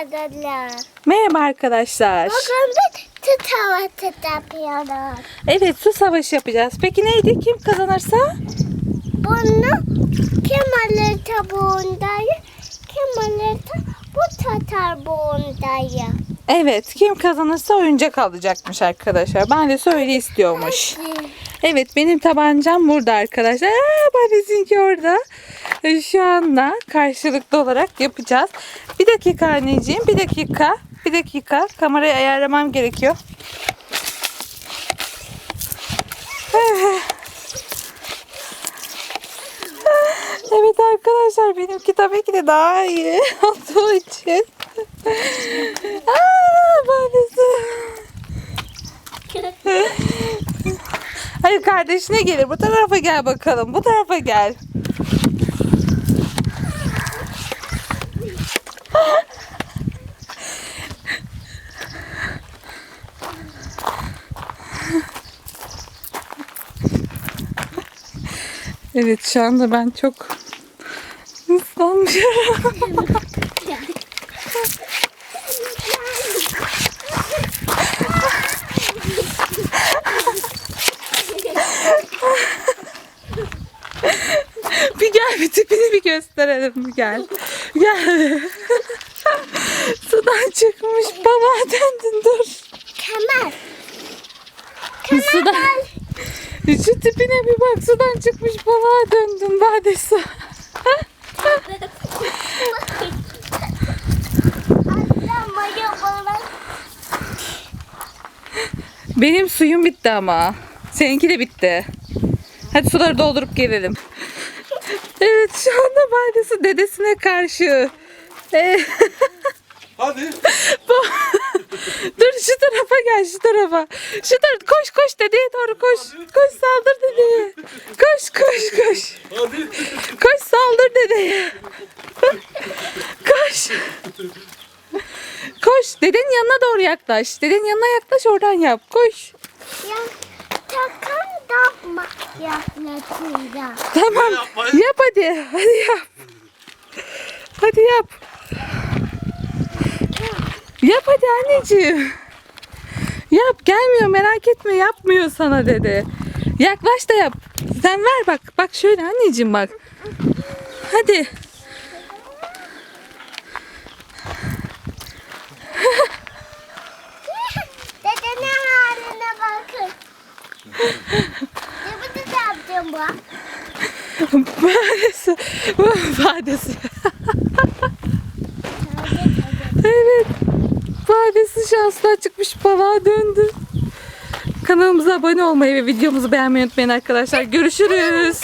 arkadaşlar. Merhaba arkadaşlar. Bugün bir tut havası yapıyoruz. Evet su savaşı yapacağız. Peki neydi? Kim kazanırsa? Bunu kim alırsa buğundayı, kim alırsa bu tatar buğundayı. Evet kim kazanırsa oyuncak alacakmış arkadaşlar. Ben de öyle istiyormuş. Evet benim tabancam burada arkadaşlar. Aa, Badesinki orada. Şu anda karşılıklı olarak yapacağız. Bir dakika anneciğim bir dakika. Bir dakika kamerayı ayarlamam gerekiyor. Evet arkadaşlar benimki tabii ki de daha iyi olduğu için. Aa, Badesi. Hayır kardeşine gelir. Bu tarafa gel bakalım. Bu tarafa gel. Evet şu anda ben çok ıslanmışım. bir gel bir tipini bir gösterelim bir gel. Gel. Sudan çıkmış döndün dur. Kemal. Sudan. Şu tipine bir bak sudan çıkmış balığa döndün Badesa. Benim suyum bitti ama. Seninki de bitti. Hadi suları doldurup gelelim. Evet şu anda Badesa dedesine karşı. Ee, Hadi. Dur şu tarafa gel şu tarafa. Şu tarafa koş koş dedeye doğru koş. Koş saldır dedeye. Koş koş koş. Koş saldır dedeye. Koş. Koş. Dedenin yanına doğru yaklaş. Dedenin yanına yaklaş oradan yap. Koş. Ya takım yapma yaklaşınca. Tamam. Yap hadi. Hadi yap. Hadi yap. Yap hadi anneciğim. Yap gelmiyor merak etme yapmıyor sana dedi. Yaklaş da yap. Sen ver bak. Bak şöyle anneciğim bak. Hadi. Dedenin haline bakın. Ne bu da yaptın bu? Badesi. Badesi. evet. Şanslı çıkmış balığa döndü. Kanalımıza abone olmayı ve videomuzu beğenmeyi unutmayın arkadaşlar. Görüşürüz.